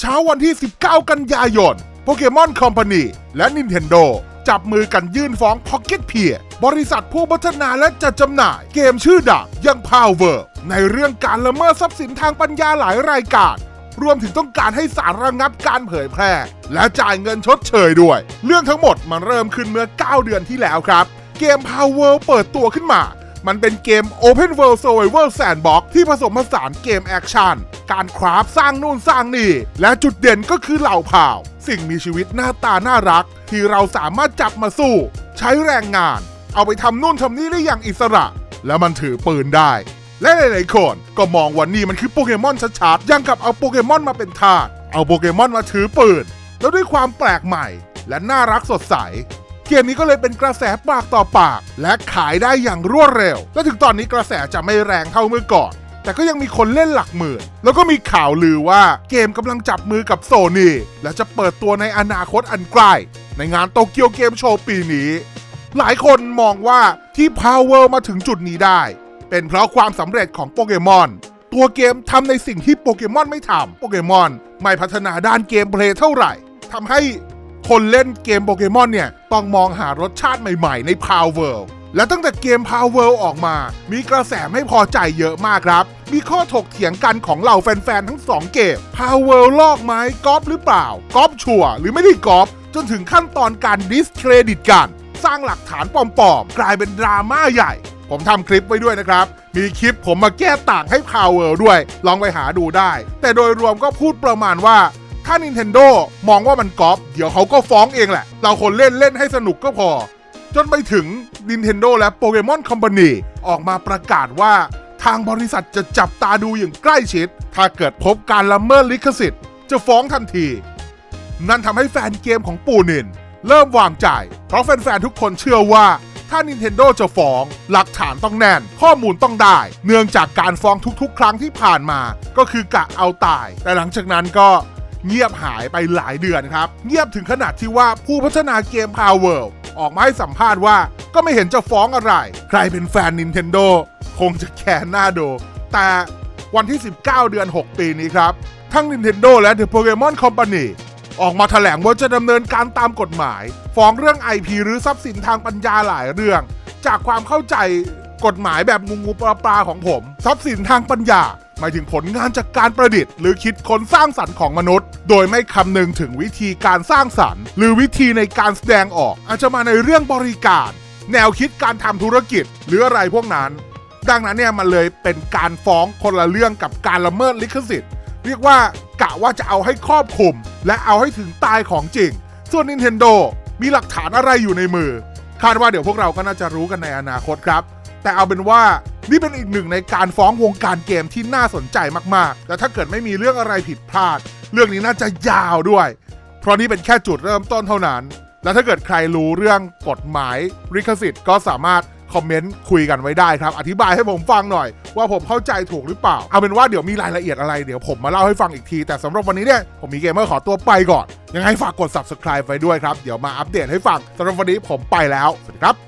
เช้าวันที่ 19 กันยายนโปเกมอนคอมพานีและ Nintendo จับมือกันยื่นฟ้อง Pocket p e e r บริษัทผู้พัฒนาและจัดจำหน่ายเกมชื่อดังอยัง Power ในเรื่องการละเมิดทรัพย์สินทางปัญญาหลายรายการ รวมถึงต้องการให้ศาลระงับการเผยแพร่ และจ่ายเงินชดเชยด้วย เรื่องทั้งหมดมันเริ่มขึ้นเมื่อ 9 เดือนที่แล้วครับ เกม Power เปิดตัวขึ้นมา มันเป็นเกม Open World Survival Sandbox ที่ผสมผสานเกมแอคชั่น การคราฟสร้างนู่นสร้างนี่ และจุดเด่นก็คือเหล่าเผ่า สิ่งมีชีวิตหน้าตาน่ารัก ที่เราสามารถจับมาสู้ ใช้แรงงาน เอาไปทำนู่นทำนี่ได้อย่างอิสระ และมันถือปืนได้ และหลายๆคนก็มองว่านี่มันคือโปเกมอนชัดๆยังกับเอาโปเกมอนมาเป็นทาสเอาโปเกมอนมาถือปืนแล้วด้วยความแปลกใหม่ และน่ารักสดใส เกมนี้ก็เลยเป็นกระแสปากต่อปาก และขายได้อย่างรวดเร็ว และถึงตอนนี้กระแสจะไม่แรงเท่าเมื่อก่อน แต่ก็ยังมีคนเล่นหลักหมื่น แล้วก็มีข่าวลือว่าเกมกำลังจับมือกับโซนี่และจะเปิดตัวในอนาคตอันใกล้ในงานโตเกียวเกมโชว์ปีนี้ หลายคนมองว่าที่ Power มาถึงจุดนี้ได้ เป็นเพราะความสำเร็จของโปเกมอนตัวเกมทำในสิ่งที่โปเกมอนไม่ทำโปเกมอนไม่พัฒนาด้านเกมเพลย์เท่าไหร่ทำให้ คนเล่นเกมโปเกมอนเนี่ย ต้องมองหารสชาติใหม่ๆใน Power และตั้งแต่เกม Power ออกมา มีกระแสไม่พอใจเยอะมากครับ มีข้อถกเถียงกันของเหล่าแฟนๆ ทั้งสองเกม Power ลอกไหมก๊อปหรือเปล่าก๊อปชัวหรือไม่ได้ก๊อปจนถึงขั้นตอนการดิสเครดิตกัน สร้างหลักฐานปลอมๆ กลายเป็นดราม่าใหญ่ ผมทำคลิปไว้ด้วยนะครับ มีคลิปผมมาแก้ต่างให้ Power ด้วย ลองไปหาดูได้ แต่โดยรวมก็พูดประมาณว่า ถ้า Nintendo มองว่ามันก๊อปเดี๋ยวเขาก็ฟ้องเองแหละ เราคนเล่นเล่นให้สนุกก็พอ จนไปถึง Nintendo และ Pokemon Company ออกมาประกาศว่าทางบริษัทจะจับตาดูอย่างใกล้ชิด ถ้าเกิดพบการละเมิดลิขสิทธิ์ จะฟ้องทันที นั่นทำให้แฟนเกมของปูนิน เริ่มวางใจ เพราะแฟนๆทุกคนเชื่อว่าถ้า Nintendo จะฟ้อง หลักฐานต้องแน่น ข้อมูลต้องได้ เนื่องจากการฟ้องทุกๆ ครั้งที่ผ่านมา ก็คือกะเอาตาย แต่หลังจากนั้นก็ เงียบหายไปหลายเดือนครับ เงียบถึงขนาดที่ว่าผู้พัฒนาเกม Power ออกมาให้สัมภาษณ์ว่าก็ไม่เห็นจะฟ้องอะไร ใครเป็นแฟน Nintendo คงจะแค้นหน้าดู แต่วันที่ 19 เดือน 6 ปีนี้ครับ ทั้ง Nintendo และ The Pokemon Company ออกมาแถลงว่าจะดำเนินการตามกฎหมาย ฟ้องเรื่อง IP หรือทรัพย์สินทางปัญญาหลายเรื่อง จากความเข้าใจกฎหมายแบบงูงูปลาปลาของผม ทรัพย์สินทางปัญญา หมายถึงผลงานจากการประดิษฐ์ หรือคิดค้นสร้างสรรค์ของมนุษย์ โดยไม่คำนึงถึงวิธีการสร้างสรรค์ หรือวิธีในการแสดงออก อาจจะมาในเรื่องบริการ แนวคิดการทำธุรกิจ หรืออะไรพวกนั้น ดังนั้นเนี่ยมันเลยเป็นการฟ้องคนละเรื่องกับการละเมิดลิขสิทธิ์ เรียกว่ากะว่าจะเอาให้ครอบคลุม และเอาให้ถึงตายของจริง ส่วน Nintendo มีหลักฐานอะไรอยู่ในมือ คาดว่าเดี๋ยวพวกเราก็น่าจะรู้กันในอนาคตครับ แต่เอาเป็นว่า นี่เป็นอีกหนึ่งในการฟ้องวงการเกมที่น่าสนใจมากๆแต่ถ้าเกิดไม่มีเรื่องอะไรผิดพลาด เรื่องนี้น่าจะยาวด้วย เพราะนี่เป็นแค่จุดเริ่มต้นเท่านั้น แล้วถ้าเกิดใครรู้เรื่องกฎหมายลิขสิทธิ์ก็สามารถคอมเมนต์คุยกันไว้ได้ครับ อธิบายให้ผมฟังหน่อย ว่าผมเข้าใจถูกหรือเปล่า เอาเป็นว่าเดี๋ยวมีรายละเอียดอะไรเดี๋ยวผมมาเล่าให้ฟังอีกที แต่สำหรับวันนี้เนี่ย ผมมีเกมเมอร์ขอตัวไปก่อน ยังไงฝากกด subscribe ไว้ด้วยครับ เดี๋ยวมาอัปเดตให้ฟังสำหรับวันนี้ผมไปแล้ว สวัสดีครับ